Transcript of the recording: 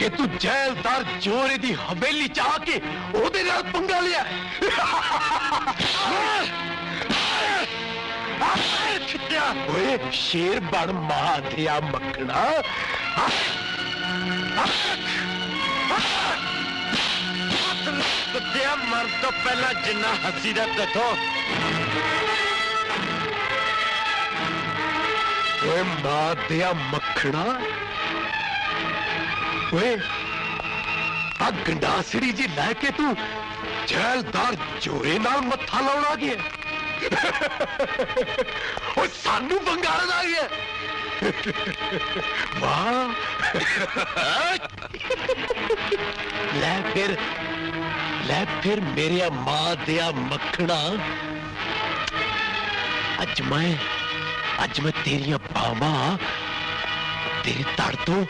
ਕਿ ਤੂੰ ਜੈਲਦਾਰ ਜੋਰੇ ਦੀ ਹਵੇਲੀ ਚ ਆ ਕੇ ਉਹਦੇ ਨਾਲ ਪੰਗਾ ਲਿਆ ਓਏ ਸ਼ੇਰ ਬਣ ਮਾਂ ਦਿਆ ਮੱਖਣਾ ਕੁੱਤਿਆ ਮਰ ਤੋਂ ਪਹਿਲਾਂ ਜਿੰਨਾ ਹੱਸੀ ਦਾ ਤਥੋ ਓਏ ਮਾਂ ਦਿਆ ਮੱਖਣਾ ਓਏ ਆ ਗੰਡਾਸੜੀ ਜੀ ਲੈ ਕੇ ਤੂੰ ਜੈਲਦਾਰ ਜੋਰੇ ਨਾਲ ਮੱਥਾ ਲਾਉਣ ਆ ਗਿਆ ਓ ਸਾਨੂੰ ਬੰਗਾਰਨ ਆ ਗਿਆ ਵਾਹ ਲੈ ਫਿਰ ਲੈ ਫਿਰ ਮੇਰੇ ਮਾਂ ਦਿਆ ਮੱਖਣਾ ਅੱਜ ਮੈਂ ਅੱਜ ਮੈਂ ਤੇਰੀਆਂ ਬਾਵਾਂ ਤੇਰੇ ਧੜ ਤੋਂ